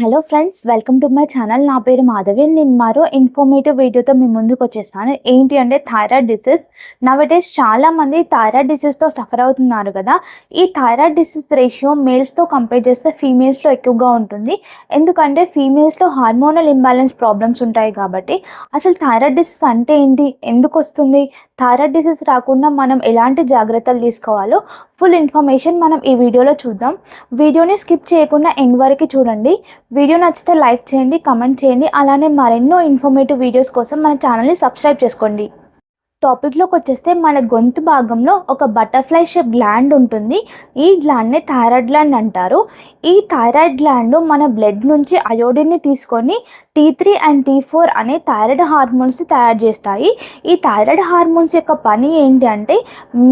Hello friends welcome to my channel నా పేరు మాధవి. నేను మరో ఇన్ఫర్మేటివ్ వీడియోతో మీ ముందుకు వచ్చేసాను. ఏంటి అంటే థైరాయిడ్ డిసీజ్ నవడేస్ చాలా మంది థైరాయిడ్ డిసీజ్తో సఫర్ అవుతున్నారు కదా. ఈ థైరాయిడ్ డిసీజ్ రేషియో మేల్స్తో కంపేర్ చేస్తే ఫీమేల్స్లో ఎక్కువగా ఉంటుంది. ఎందుకంటే ఫీమేల్స్లో హార్మోనల్ ఇంబ్యాలెన్స్ ప్రాబ్లమ్స్ ఉంటాయి కాబట్టి. అసలు థైరాయిడ్ డిసీజ్ అంటే ఏంటి? ఎందుకు వస్తుంది? థైరాయిడ్ డిసీజ్ రాకుండా మనం ఎలాంటి జాగ్రత్తలు తీసుకోవాలో ఫుల్ ఇన్ఫర్మేషన్ మనం ఈ వీడియోలో చూద్దాం. వీడియోని స్కిప్ చేయకుండా ఎండ్ వరకు చూడండి. వీడియో నచ్చితే లైక్ చేయండి కమెంట్ చేయండి. అలానే మరెన్నో ఇన్ఫర్మేటివ్ వీడియోస్ కోసం మన ఛానల్ని సబ్స్క్రైబ్ చేసుకోండి. టాపిక్లోకి వచ్చేస్తే మన గొంతు భాగంలో ఒక బటర్ఫ్లై షేప్ గ్లాండ్ ఉంటుంది. ఈ గ్లాండ్ని థైరాయిడ్ గ్లాండ్ అంటారు. ఈ థైరాయిడ్ గ్లాండ్ మన బ్లడ్ నుంచి అయోడిన్ని తీసుకొని T three and T four అనే థైరాయిడ్ హార్మోన్స్ని తయారు చేస్తాయి. ఈ థైరాయిడ్ హార్మోన్స్ యొక్క పని ఏంటి అంటే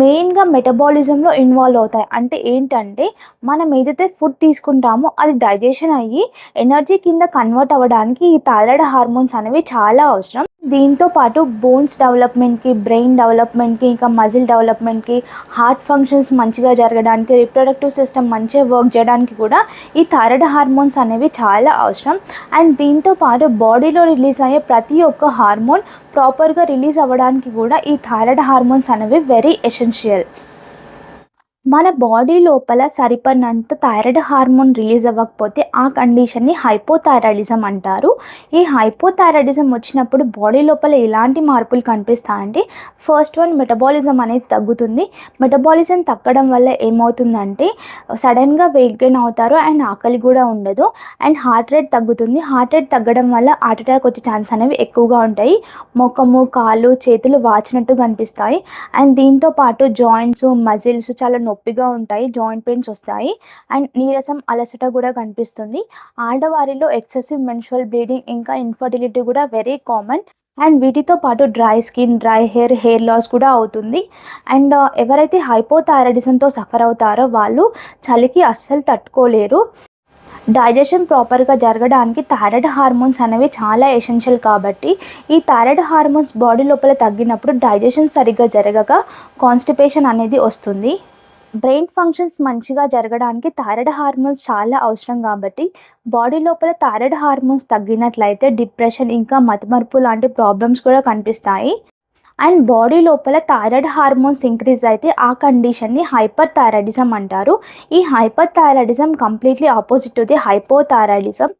మెయిన్గా మెటబాలిజంలో ఇన్వాల్వ్ అవుతాయి. అంటే ఏంటంటే మనం ఏదైతే ఫుడ్ తీసుకుంటామో అది డైజెషన్ అయ్యి ఎనర్జీ కింద కన్వర్ట్ అవ్వడానికి ఈ థైరాయిడ్ హార్మోన్స్ అనేవి చాలా అవసరం. దీంతో పాటు బోన్స్ డెవలప్మెంట్కి బ్రెయిన్ డెవలప్మెంట్కి ఇంకా మజిల్ డెవలప్మెంట్కి హార్ట్ ఫంక్షన్స్ మంచిగా జరగడానికి రిప్రొడక్టివ్ సిస్టమ్ మంచిగా వర్క్ చేయడానికి కూడా ఈ థైరాయిడ్ హార్మోన్స్ అనేవి చాలా అవసరం. అండ్ దీంతో పాటు బాడీలో రిలీజ్ అయ్యే ప్రతి ఒక్క హార్మోన్ ప్రాపర్గా రిలీజ్ అవ్వడానికి కూడా ఈ థైరాయిడ్ హార్మోన్స్ అనేవి వెరీ ఎసెన్షియల్. మన బాడీ లోపల సరిపడినంత థైరాయిడ్ హార్మోన్ రిలీజ్ అవ్వకపోతే ఆ కండిషన్ని హైపోథైరాయిడిజం అంటారు. ఈ హైపోథైరాయిడిజం వచ్చినప్పుడు బాడీ లోపల ఎలాంటి మార్పులు కనిపిస్తాయంటే ఫస్ట్ వన్ మెటబాలిజం అనేది తగ్గుతుంది. మెటబాలిజం తగ్గడం వల్ల ఏమవుతుందంటే సడన్గా వెయిట్ గెయిన్ అవుతారు అండ్ ఆకలి కూడా ఉండదు. అండ్ హార్ట్ రేట్ తగ్గుతుంది. హార్ట్ రేట్ తగ్గడం వల్ల హార్ట్ అటాక్ వచ్చే ఛాన్స్ అనేవి ఎక్కువగా ఉంటాయి. ముఖము కాళ్ళు చేతులు వాచినట్టు కనిపిస్తాయి. అండ్ దీంతో పాటు జాయింట్స్ మజిల్స్ చాలా నొప్పిగా ఉంటాయి జాయింట్ పెయిన్స్ వస్తాయి. అండ్ నీరసం అలసట కూడా కనిపిస్తుంది. ఆడవారిలో ఎక్సెసివ్ మెన్షువల్ బ్లీడింగ్ ఇంకా ఇన్ఫర్టిలిటీ కూడా వెరీ కామన్. అండ్ వీటితో పాటు dry skin dry hair hair loss కూడా అవుతుంది. అండ్ ఎవరైతే హైపోథైరాయిడిజంతో సఫర్ అవుతారో వాళ్ళు చలికి అస్సలు తట్టుకోలేరు. డైజెషన్ ప్రాపర్గా జరగడానికి థైరాయిడ్ హార్మోన్స్ అనేవి చాలా ఎసెన్షియల్ కాబట్టి ఈ థైరాయిడ్ హార్మోన్స్ బాడీ లోపల తగ్గినప్పుడు డైజెషన్ సరిగ్గా జరగక కాన్స్టిపేషన్ అనేది వస్తుంది. బ్రెయిన్ ఫంక్షన్స్ మంచిగా జరగడానికి థైరాయిడ్ హార్మోన్స్ చాలా అవసరం కాబట్టి బాడీ లోపల థైరాయిడ్ హార్మోన్స్ తగ్గినట్లయితే డిప్రెషన్ ఇంకా మతిమరుపు లాంటి ప్రాబ్లమ్స్ కూడా కనిపిస్తాయి. అండ్ బాడీ లోపల థైరాయిడ్ హార్మోన్స్ ఇంక్రీజ్ అయితే ఆ కండిషన్ని హైపర్ థైరాయిడిజం అంటారు. ఈ hyper thyroidism completely opposite to the hypothyroidism.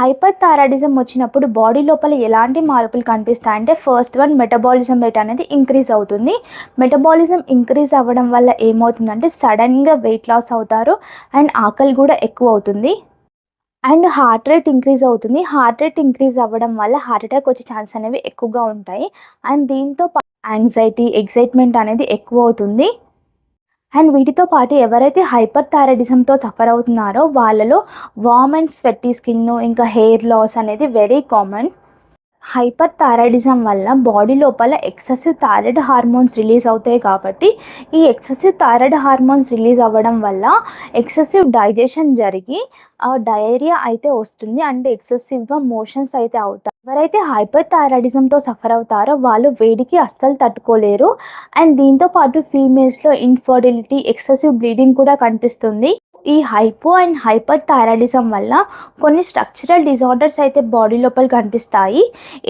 Hyper thyroidism వచ్చినప్పుడు బాడీ లోపల ఎలాంటి మార్పులు కనిపిస్తాయంటే ఫస్ట్ వన్ మెటబాలిజం రేట్ అనేది ఇంక్రీజ్ అవుతుంది. మెటబాలిజం ఇంక్రీజ్ అవ్వడం వల్ల ఏమవుతుందంటే సడన్గా వెయిట్ లాస్ అవుతారు అండ్ ఆకలి కూడా ఎక్కువ అవుతుంది. అండ్ హార్ట్ రేట్ ఇంక్రీజ్ అవుతుంది. హార్ట్ రేట్ ఇంక్రీజ్ అవ్వడం వల్ల హార్ట్ అటాక్ వచ్చే ఛాన్స్ అనేవి ఎక్కువగా ఉంటాయి. అండ్ దీంతో యాంగ్జైటీ ఎగ్జైట్మెంట్ అనేది ఎక్కువ అవుతుంది. అండ్ వీటితో పాటు ఎవరైతే హైపర్ థైరాయిడిజంతో సఫర్ అవుతున్నారో వాళ్ళలో వామ్ అండ్ స్వెట్టీ స్కిన్ ఇంకా హెయిర్ లాస్ అనేది వెరీ కామన్ హైపర్ థైరాయిడిజం వల్ల బాడీ లోపల ఎక్సెసివ్ థైరాయిడ్ హార్మోన్స్ రిలీజ్ అవుతాయి కాబట్టి ఈ ఎక్సెసివ్ థైరాయిడ్ హార్మోన్స్ రిలీజ్ అవ్వడం వల్ల ఎక్సెసివ్ డైజెషన్ జరిగి డయేరియా అయితే వస్తుంది అంటే ఎక్సెసివ్గా మోషన్స్ అయితే అవుతాయి. ఎవరైతే హైపర్ థైరాయిడిజంతో సఫర్ అవుతారో వాళ్ళు వేడికి అస్సలు తట్టుకోలేరు. అండ్ దీంతో పాటు ఫీమేల్స్లో ఇన్ఫర్టిలిటీ ఎక్సెసివ్ బ్లీడింగ్ కూడా కనిపిస్తుంది. ఈ హైపో అండ్ హైపర్ థైరాయిడిజం వల్ల కొన్ని స్ట్రక్చరల్ డిజార్డర్స్ అయితే బాడీ లోపల కనిపిస్తాయి.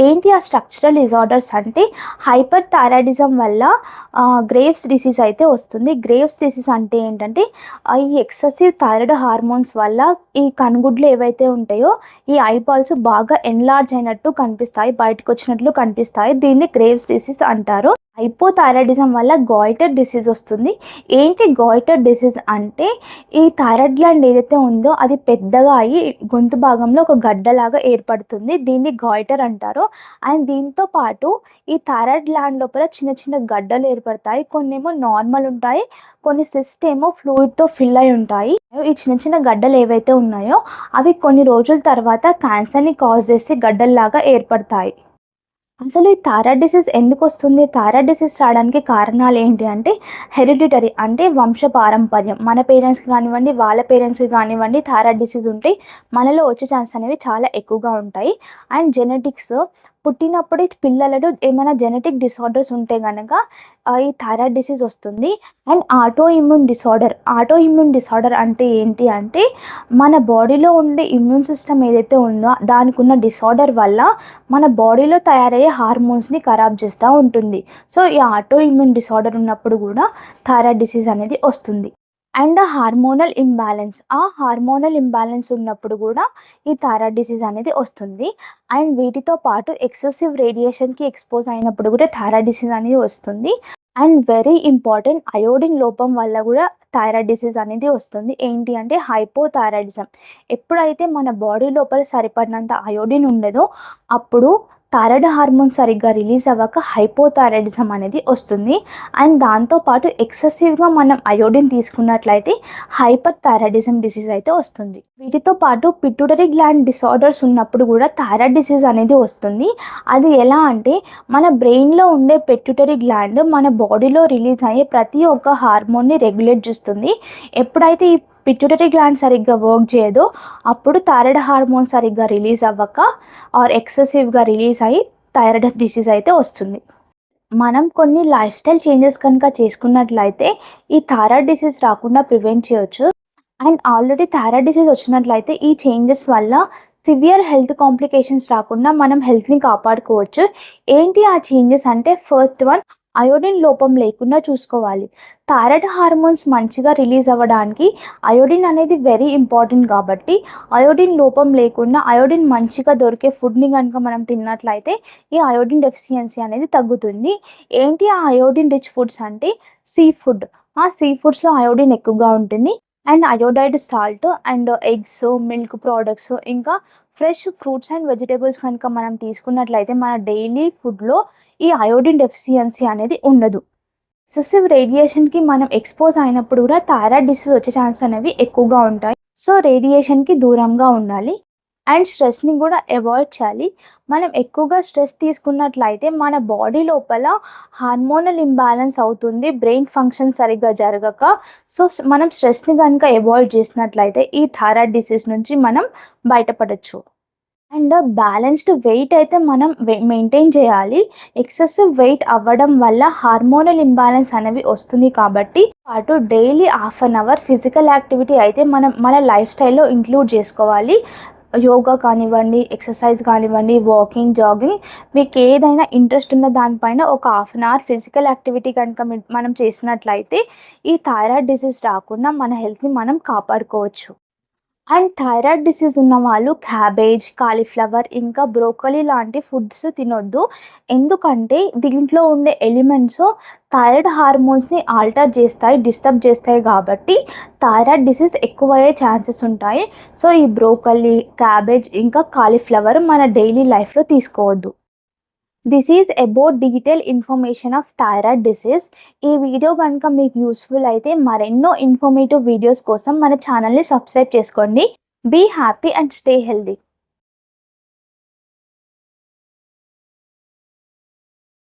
ఏంటి ఆ స్ట్రక్చరల్ డిజార్డర్స్ అంటే హైపర్ థైరాయిడిజం వల్ల గ్రేవ్స్ డిసీజ్ అయితే వస్తుంది. గ్రేవ్స్ డిసీజ్ అంటే ఏంటంటే ఈ ఎక్సెసివ్ థైరాయిడ్ హార్మోన్స్ వల్ల ఈ కనుగుడ్లు ఏవైతే ఉంటాయో ఈ ఐబాల్స్ బాగా ఎన్లార్జ్ అయినట్టు కనిపిస్తాయి బయటకు వచ్చినట్లు కనిపిస్తాయి. దీన్ని గ్రేవ్స్ డిసీజ్ అంటారు. హైపోథైరాయిడిజం వల్ల గాయిటర్ డిసీజ్ వస్తుంది. ఏంటి గాయిటర్ డిసీజ్ అంటే ఈ థైరాయిడ్ గ్లాండ్ ఏదైతే ఉందో అది పెద్దగా అయ్యి గొంతు భాగంలో ఒక గడ్డలాగా ఏర్పడుతుంది. దీన్ని గాయిటర్ అంటారు. అండ్ దీంతో పాటు ఈ థైరాయిడ్ గ్లాండ్ లోపల చిన్న చిన్న గడ్డలు ఏర్పడతాయి. కొన్ని ఏమో నార్మల్ ఉంటాయి. కొన్ని సిస్ట్ ఏమో ఫ్లూయిడ్తో ఫిల్ అయి ఉంటాయి. ఈ చిన్న చిన్న గడ్డలు ఏవైతే ఉన్నాయో అవి కొన్ని రోజుల తర్వాత క్యాన్సర్ని కాజ్ చేసి గడ్డల్లాగా ఏర్పడతాయి. అసలు ఈ థైరాయిడ్ డిసీజ్ ఎందుకు వస్తుంది? థైరాయిడ్ డిసీజ్ రావడానికి కారణాలు ఏంటి అంటే హెరిడిటరీ అంటే వంశ పారంపర్యం. మన పేరెంట్స్కి కానివ్వండి వాళ్ళ పేరెంట్స్కి కానివ్వండి థైరాయిడ్ డిసీజ్ ఉంటే మనలో వచ్చే ఛాన్స్ అనేవి చాలా ఎక్కువగా ఉంటాయి. అండ్ జెనెటిక్స్ పుట్టినప్పుడే పిల్లలలో ఏమైనా జెనెటిక్ డిసార్డర్స్ ఉంటే కనుక ఈ థైరాయిడ్ డిసీజ్ వస్తుంది. And autoimmune disorder. Autoimmune disorder అంటే ఏంటి అంటే, మన బాడీలో ఉండే ఇమ్యూన్ సిస్టమ్ ఏదైతే ఉందో దానికున్న డిసార్డర్ వల్ల మన బాడీలో తయారయ్యే హార్మోన్స్‌ని ఖరాబ్ చేస్తూ ఉంటుంది. సో, ఈ ఆటో ఇమ్యూన్ డిసార్డర్ ఉన్నప్పుడు కూడా థైరాయిడ్ డిసీజ్ అనేది వస్తుంది. అండ్ హార్మోనల్ ఇంబ్యాలెన్స్ ఆ హార్మోనల్ ఇంబ్యాలెన్స్ ఉన్నప్పుడు కూడా ఈ థైరాయిడ్ డిసీజ్ అనేది వస్తుంది. అండ్ వీటితో పాటు ఎక్సెసివ్ రేడియేషన్‌కి ఎక్స్‌పోజ్ అయినప్పుడు కూడా థైరాయిడ్ డిసీజ్ అనేది వస్తుంది. అండ్ వెరీ ఇంపార్టెంట్ అయోడిన్ లోపం వల్ల కూడా థైరాయిడ్ డిసీజ్ అనేది వస్తుంది. ఏంటి అంటే హైపోథైరాయిడిజం. ఎప్పుడైతే మన బాడీ లోపల సరిపడినంత అయోడిన్ ఉండదో అప్పుడు థైరాయిడ్ హార్మోన్ సరిగ్గా రిలీజ్ అవ్వక హైపోథైరాయిడిజం అనేది వస్తుంది. అండ్ దాంతోపాటు ఎక్సెసివ్‌గా మనం అయోడిన్ తీసుకున్నట్లయితే హైపర్ థైరాయిడిజం డిసీజ్ అయితే వస్తుంది. వీటితో పాటు పిట్యూటరీ గ్లాండ్ డిసార్డర్స్ ఉన్నప్పుడు కూడా థైరాయిడ్ డిసీజ్ అనేది వస్తుంది. అది ఎలా అంటే మన బ్రెయిన్‌లో ఉండే పెట్యూటరీ గ్లాండ్ మన బాడీలో రిలీజ్ అయ్యే ప్రతి ఒక్క హార్మోన్‌ని రెగ్యులేట్ చేస్తుంది. ఎప్పుడైతే ఈ పిట్యూటరీ గ్లాండ్ సరిగ్గా వర్క్ చేయదు అప్పుడు థైరాయిడ్ హార్మోన్ సరిగ్గా రిలీజ్ అవ్వక ఆర్ ఎక్సెసివ్‌గా రిలీజ్ అయ్యి థైరాయిడ్ డిసీజ్ అయితే వస్తుంది. మనం కొన్ని లైఫ్ స్టైల్ చేంజెస్ కనుక చేసుకున్నట్లయితే ఈ థైరాయిడ్ డిసీజ్ రాకుండా ప్రివెంట్ చేయొచ్చు. అండ్ ఆల్రెడీ థైరాయిడ్ డిసీజ్ వచ్చినట్లయితే ఈ చేంజెస్ వల్ల సివియర్ హెల్త్ కాంప్లికేషన్స్ రాకుండా మనం హెల్త్‌ని కాపాడుకోవచ్చు. ఏంటి ఆ చేంజెస్ అంటే ఫస్ట్ వన్ అయోడిన్ లోపం లేకుండా చూసుకోవాలి. థైరాయిడ్ హార్మోన్స్ మంచిగా రిలీజ్ అవ్వడానికి అయోడిన్ అనేది వెరీ ఇంపార్టెంట్ కాబట్టి అయోడిన్ లోపం లేకుండా అయోడిన్ మంచిగా దొరికే ఫుడ్‌ని కనుక మనం తిన్నట్లయితే ఈ అయోడిన్ డెఫిషియన్సీ అనేది తగ్గుతుంది. ఏంటి ఆ అయోడిన్ రిచ్ ఫుడ్స్ అంటే సీ ఫుడ్. ఆ సీ ఫుడ్స్‌లో అయోడిన్ ఎక్కువగా ఉంటుంది. And iodide salt and eggs, milk products ఇంకా ఫ్రెష్ ఫ్రూట్స్ అండ్ వెజిటేబుల్స్ కనుక మనం తీసుకున్నట్లయితే మన డైలీ ఫుడ్‌లో ఈ అయోడిన్ డెఫిషియన్సీ అనేది ఉండదు. ఎక్సెసివ్ రేడియేషన్‌కి మనం ఎక్స్‌పోజ్ అయినప్పుడు కూడా థైరాయిడ్ డిసీజ్ వచ్చే ఛాన్స్ అనేవి ఎక్కువగా ఉంటాయి. సో, రేడియేషన్‌కి దూరంగా ఉండాలి. అండ్ స్ట్రెస్‌ని కూడా అవాయిడ్ చేయాలి. మనం ఎక్కువగా స్ట్రెస్ తీసుకున్నట్లయితే మన బాడీ లోపల హార్మోనల్ ఇంబ్యాలెన్స్ అవుతుంది. బ్రెయిన్ ఫంక్షన్ సరిగ్గా జరగక సో, మనం స్ట్రెస్‌ని కనుక అవాయిడ్ చేసినట్లయితే ఈ థైరాయిడ్ డిసీజ్ నుంచి మనం బయటపడచ్చు అండ్ బ్యాలెన్స్డ్ వెయిట్ అయితే మనం మెయింటైన్ చేయాలి. ఎక్సెసివ్ వెయిట్ అవ్వడం వల్ల హార్మోనల్ ఇంబ్యాలెన్స్ అనేవి వస్తుంది కాబట్టి పాటు daily half an hour physical activity అయితే మనం మన లైఫ్ స్టైల్‌లో ఇంక్లూడ్ చేసుకోవాలి. యోగా కానివ్వండి, ఎక్సర్సైజ్ కానివ్వండి, వాకింగ్, జాగింగ్ మీకు ఏదైనా ఇంట్రెస్ట్ ఉన్న దానిపైన ఒక half an hour physical activity కనుక మనం చేసినట్లయితే ఈ థైరాయిడ్ డిసీజ్ రాకుండా మన హెల్త్‌ని మనం కాపాడుకోవచ్చు. అండ్ థైరాయిడ్ డిసీజ్ ఉన్నవాళ్ళు క్యాబేజ్, కాలీఫ్లవర్ ఇంకా బ్రోకలీ లాంటి ఫుడ్స్ తినొద్దు. ఎందుకంటే దీంట్లో ఉండే ఎలిమెంట్స్ థైరాయిడ్ హార్మోన్స్‌ని ఆల్టర్ చేస్తాయి, డిస్టర్బ్ చేస్తాయి కాబట్టి థైరాయిడ్ డిసీజ్ ఎక్కువయ్యే ఛాన్సెస్ ఉంటాయి. సో, ఈ బ్రోకలీ, క్యాబేజ్ ఇంకా కాలీఫ్లవర్ మన డైలీ లైఫ్‌లో తీసుకోవద్దు. This is about detail information of thyroid disease. ఈ వీడియో గనుక మీకు యూస్ఫుల్ అయితే మరెన్నో ఇన్ఫర్మేటివ్ వీడియోస్ కోసం మన ఛానల్‌ని సబ్స్క్రైబ్ చేసుకోండి. Be happy and stay healthy